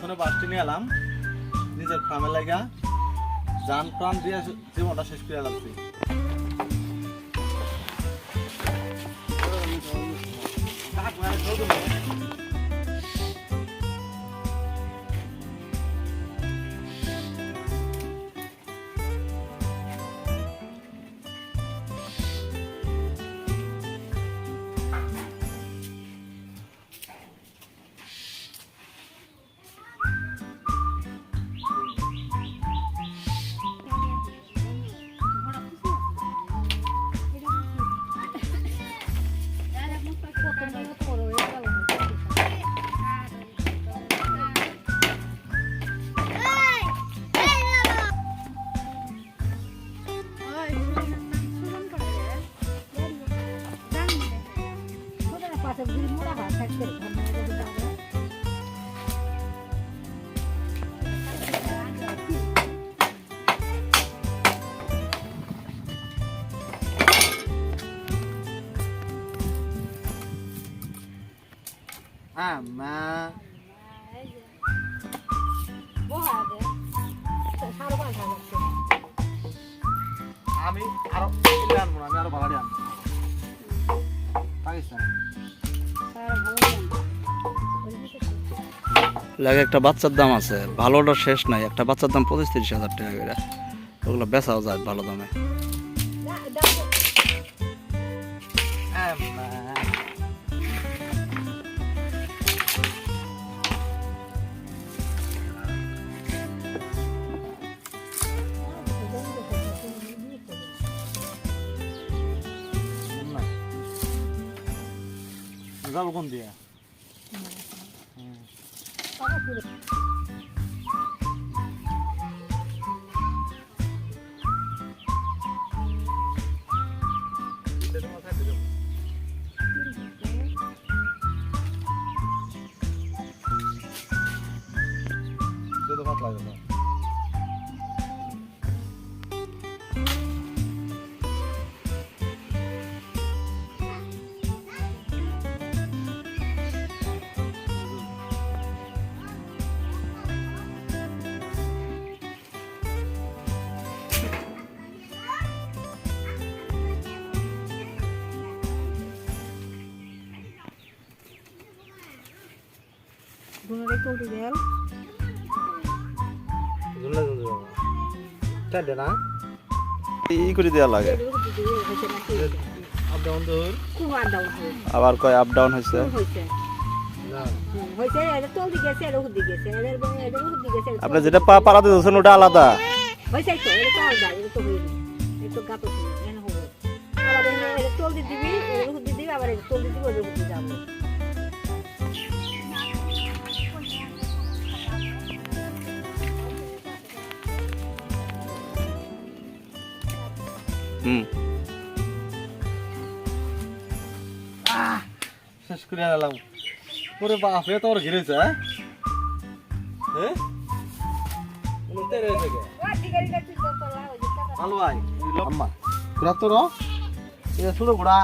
ফোনে বাসটি নিয়ে এলাম। নিজের ফার্মে লাগা যান প্রাণ দিয়ে জীবনটা শেষ করে লাগছে আমা আমি আরও আনব না আমি আরও দিয়ে আনব। পাকিস্তান। লাগে একটা বাচ্চার দাম আছে। ভালোটা শেষ নাই। একটা বাচ্চার দাম পঁচিশ তিরিশ হাজার টাকা করে। ওগুলো বেচাও যায় ভালো দামে। যাব কোন দিয়ে দুধ না ই করে দেওয়া লাগে। আপ ডাউন দূর আবার কয় আপ ডাউন হয়েছে? না। আপনি যেটা পা পাড়াতে দিচ্ছেন ওটা আলাদা। হুম। শেষ করে গেলাম ওরে তোর ঘিরেছে হ্যাঁ? হ্যাঁ উনতে রয়েছে কে? ভালো ভাই আম্মা। ঘোরা তো র এটা ছোট ঘোড়া।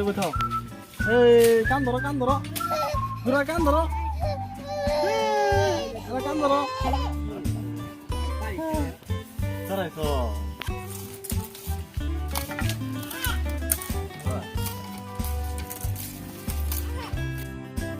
বেঠাও এই কান ধরো কান ধরো। ঘোড়া কান ধরো। এই, আরে কান ধরো দাঁড়াইছো